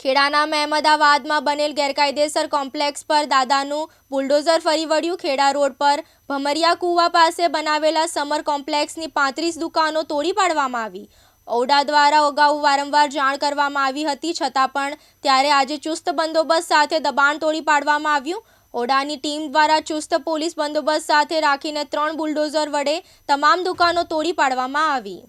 ખેડાના મહેમદાવાદમાં બનેલ ગેરકાયદેસર કોમ્પ્લેક્સ પર દાદાનું બુલડોઝર ફરી વળ્યું. ખેડા રોડ પર ભમરિયા કુવા પાસે બનાવેલા સમર કોમ્પ્લેક્સની પાંત્રીસ દુકાનો તોડી પાડવામાં આવી. ઔડા દ્વારા અગાઉ વારંવાર જાણ કરવામાં આવી હતી, છતાં પણ ત્યારે આજે ચુસ્ત બંદોબસ્ત સાથે દબાણ તોડી પાડવામાં આવ્યું. ઓડાની ટીમ દ્વારા ચુસ્ત પોલીસ બંદોબસ્ત સાથે રાખીને ત્રણ બુલડોઝર વડે તમામ દુકાનો તોડી પાડવામાં આવી.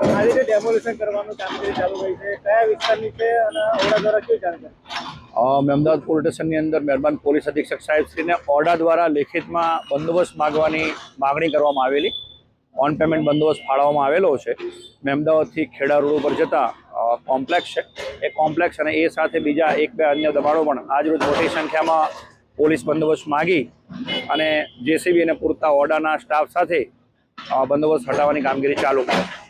આ રીતે અમદાવાદ પોલીસ સ્ટેશનની અંદર મહેરબાન પોલીસ અધિક્ષક સાહેબશ્રીને ઓરડા દ્વારા લેખિતમાં બંદોબસ્ત માગવાની માગણી કરવામાં આવેલી. ઓન પેમેન્ટ બંદોબસ્ત ફાળવવામાં આવેલો છે. મેં અમદાવાદથી ખેડા રોડ ઉપર જતા કોમ્પ્લેક્સ છે. એ કોમ્પ્લેક્સ અને એ સાથે બીજા એક બે અન્ય દબાણો પણ આજરોજ મોટી સંખ્યામાં પોલીસ બંદોબસ્ત માગી અને જેસીબી અને પૂરતા ઓરડાના સ્ટાફ સાથે બંદોબસ્ત હટાવવાની કામગીરી ચાલુ કરી.